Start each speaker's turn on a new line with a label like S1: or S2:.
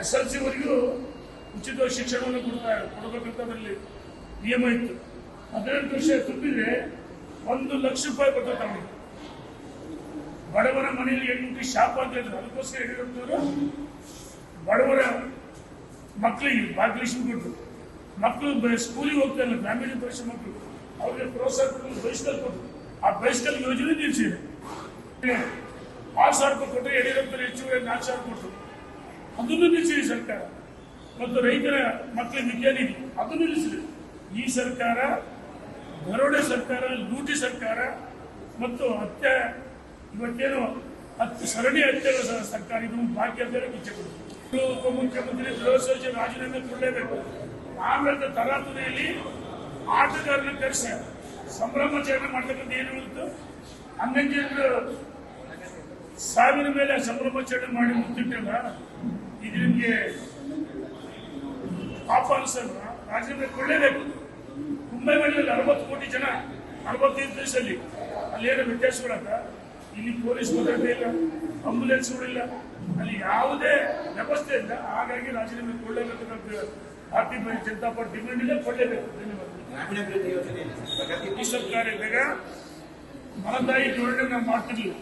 S1: S L ಸಿವರೆಗೂ ಉಚಿತ ಶಿಕ್ಷಣವನ್ನು ಕೊಡ್ತಾ ಕೊಡಬೇಕಂತ ಅದರಲ್ಲಿ ನಿಯಮ ಇತ್ತು. ಹದಿನೆಂಟು ವರ್ಷ ತುಂಬಿದ್ರೆ ಒಂದು ಲಕ್ಷ ರೂಪಾಯಿ ಬರ್ತದೆ ಬಡವರ ಮನೆಯಲ್ಲಿ ಹೆಣ್ಮಕ್ಳಿಗೆ ಶಾಪ ಅಂತ ಹೇಳಿದ್ರು. ಅದಕ್ಕೋಸ್ಕರ ಹೇಳಿದಂಥವ್ರು ಬಡವರ ಮಕ್ಕಳಿಗೆ ಭಾಗ್ಯಲಕ್ಷ್ಮಿ ಕೊಟ್ಟರು ಮಕ್ಕಳು ಸ್ಕೂಲಿಗೆ ಹೋಗ್ತಾ ಇಲ್ಲ, ಗ್ರಾಮೀಣ ಪ್ರದೇಶ ಮಕ್ಕಳು. ಅವ್ರಿಗೆ ಪ್ರೋತ್ಸಾಹ ಕೊಟ್ಟು ಬೈಸ್ಕಲ್ ಕೊಟ್ಟರು ಆ ಬೈಸ್ಕಲ್ ಯೋಜನೆ ನಿಲ್ಲಿಸಿದೆ ಆರು ಸಾವಿರ ರೂಪಾಯಿ ಕೊಟ್ಟರೆ ಯಡಿಯೂರಪ್ಪನ ಹೆಚ್ಚುವರಿ ನಾಲ್ಕು ಸಾವಿರ ಕೊಟ್ಟರು ಅದನ್ನು ನಿಲ್ಲಿಸಿದೆ ಸರ್ಕಾರ. ಮತ್ತು ರೈತರ ಮಕ್ಕಳ ವಿದ್ಯಾನಿಧಿ ಅದನ್ನು ನಿಲ್ಲಿಸಿದೆ. ಈ ಸರ್ಕಾರ ದರೋಡೆ ಸರ್ಕಾರ, ಲೂಟಿ ಸರ್ಕಾರ, ಮತ್ತು ಹತ್ಯೆ, ಇವತ್ತೇನು ಹತ್ತು ಸರಣಿ ಹತ್ಯೆಗಳ ಸರ್ಕಾರ, ಇದು ಬಾಕಿ ಅಂತೇಳಿ ಇಚ್ಛೆ ಕೊಡುತ್ತೆ ಉಪಮುಖ್ಯಮಂತ್ರಿ ಗೃಹ ಸಚಿವ ರಾಜೀನಾಮೆ ಕೊಡಲೇಬೇಕು. ಆಮೇಲೆ ತರಾತುರಿಯಲ್ಲಿ ಆಟಗಾರನ ಕರೆಸಿ, ಸಂಭ್ರಮಾಚರಣೆ ಮಾಡ್ತಕ್ಕಂಥ ಏನು ಇತ್ತು ಹನ್ನೊಂದು ಸಾವಿರ ಮೇಲೆ ಸಂಭ್ರಮಾಚರಣೆ ಮಾಡಿ ಮುತ್ತಿಟ್ಟಲ್ಲ. ಇದು ನಿಮಗೆ ಪಾಪ ಅನಿಸಲ್ಲ ರಾಜೀನಾಮೆ ಕೊಡಲೇಬೇಕು ಕುಂಭಮೇಳದಲ್ಲಿ ಅರವತ್ತು ಕೋಟಿ ಜನ ಅರವತ್ತೈದು ದಿವಸದಲ್ಲಿ. ಅಲ್ಲೇನೋ ವ್ಯತ್ಯಾಸಗಳಂತ ಇಲ್ಲಿ ಪೊಲೀಸ್ ಭದ್ರತೆ ಇಲ್ಲ ಆಂಬುಲೆನ್ಸ್ಗಳಿಲ್ಲ ಅಲ್ಲಿ ಯಾವುದೇ ವ್ಯವಸ್ಥೆ ಇಲ್ಲ. ಹಾಗಾಗಿ ರಾಜೀನಾಮೆ ಕೊಡಲೇಬೇಕು ಅಂತ ಭಾರತೀಯ ಜನತಾ ಪಾರ್ಟಿ ಡಿಮ್ಯಾಂಡ್ ಇಲ್ಲ ಕೊಡಲೇಬೇಕು ಧನ್ಯವಾದ.
S2: ಗ್ರಾಮೀಣಾಭಿವೃದ್ಧಿ ಯೋಜನೆ ಪ್ರಗತಿ
S1: ಈ ಸರ್ಕಾರ ಇದ್ದಾಗ ಮಲತಾಯಿ ಜೋಡಣೆ ನಾವು ಮಾಡ್ತಿರ್ಲಿಲ್ಲ